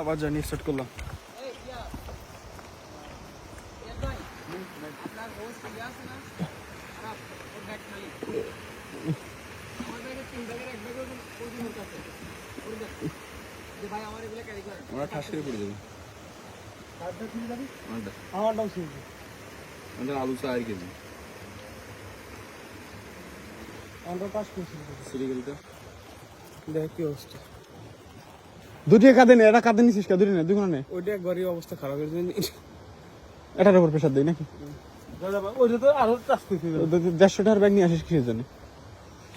আবার জানি স্টার্ট করলাম আপনার হোস্ট ইয়ে আছে না খারাপ ওর ব্যাগ খালি আমার ব্যাগে তিন ব্যাগের এক ব্যাগের ওর ওর কাছে ওর ব্যাগ যে ভাই আমার এগুলো ক্যারি করেন আমরা ঠাস করে পড়ে যাবে আমারটা আমারটাও শুনছি আমাদের আলু চার কেজি আমরা পাস করছি সিরিয়ালটা দেখ কি অবস্থা দুটি কাঁদে নে এটা কাঁদে নিছিস কা দুটি না দুগুলো নে। ওইটা একবারই অবস্থা খারাপ হয়ে যায় এটার উপর প্রেশার দেই নাকি? ওইটা তো আরও টাচ করতে ও তো দেড়শো টাকার ব্যাগ নিয়ে আসিস কিসের জন্য?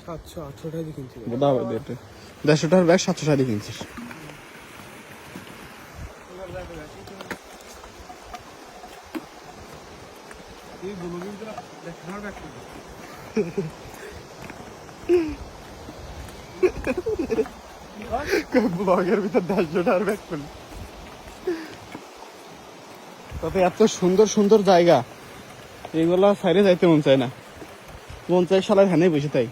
সাতশো আটশো টাকা দিয়ে কিনছি বোধা হবে দেড়শো টাকার ব্যাগ সাতশো টাকা দিয়ে কিনছিস। দেখ ব্যাগ ব্লগের ভিতর দেড়শো টাকার ব্যাগ করলি তবে এত সুন্দর সুন্দর জায়গা। এগুলো সাইডে যাইতে মন চায় না। মন চায় শালার হ্যানে বসে তাই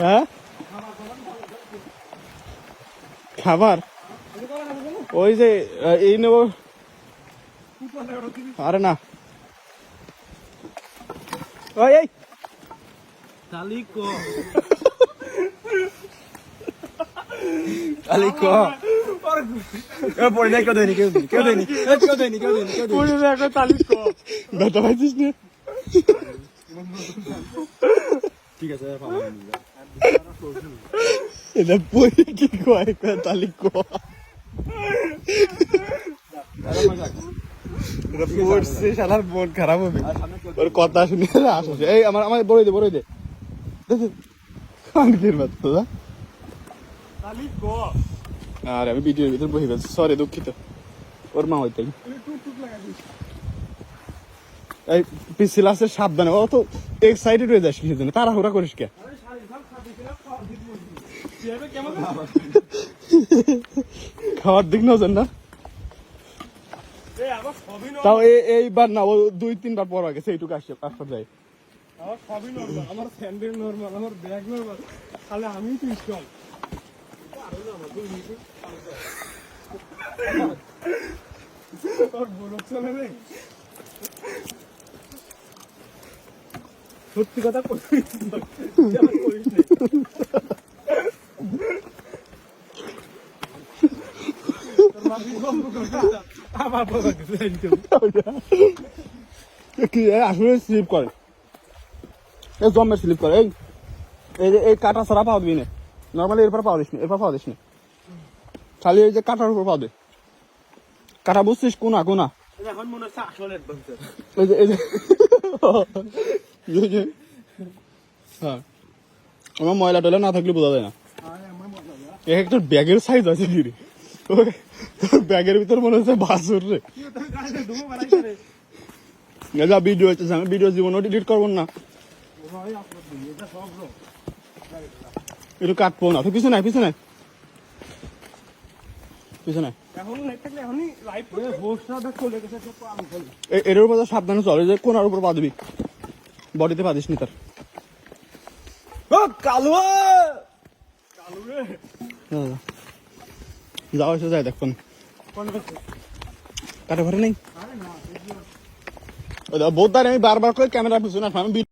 হ্যাঁ? খাবার? ওই যে এই নেব। আরে না। ওই, এই। তালি আলি ক? পড়ে যায় কেউ দেয়নি কেউ কেউ দেয়নি কেউ দেয়নি কেউ দেয়নি কেউ পড়ে না এখন তালি ক ব্যথা পাইছিস না? ঠিক আছে আর পাবো না। এটা পড়ে কি কয়? কয় তালি ক এটা পড়ছে শালার মন খারাপ হবে। ওর কথা শুনে আসছে এই আমার আমার বড়ই দে বড়ই দে। কানকির বাচ্চা আরে, আমি ভিডিওর ভিতর বহি গেছি। সরি দুঃখিত। ওর মা হইতাই। এই সাবধানে। ও তো এক্সাইটেড হয়ে যাস কিসের জন্য তাড়াহুড়া করিস কে? খাওয়ার দিক না। নর্মাল তাও এই এইবার না, ও দুই, তিনবার পর গেছে এইটুকু আসছে আসতে যায়। আমার সবই নর্মাল আমার স্যান্ডেল নর্মাল আমার ব্যাগ নর্মাল তাহলে আমি তো স্ট্রং সত্যি কথা করিস না। যেমন করিস নে। তোর মা ভূমিকম্প করবে না। আবার বলা গেছে একদম। কি এ আসলে স্লিপ করে এ জমে স্লিপ করে এই এই যে এই কাটা ছাড়া পাওয়া দিবি না নর্মালি এরপর পাওয়া দিস না এরপর পাওয়া দিস খালি ওই যে কাটার উপর দে কাটা বুঝছিস, কোনা কোনা। হ্যাঁ। আমার ময়লা টয়লা না একটা ব্যাগের সাইজ আছে ব্যাগের ভিতর মনে হচ্ছে যা ভিডিও জীবনও ডিলিট করব না। একটু কাটবো না তুই পিছনে পিছনে। পিছনে এর উপর সাবধানে চলে যে কোনার উপর পা দিবি বডিতে পা নি তার ও কালু কালু রে যাও এসে যায় দেখুন কাটা ঘরে নেই বহুত আমি বারবার করে ক্যামেরা পিছনে আমি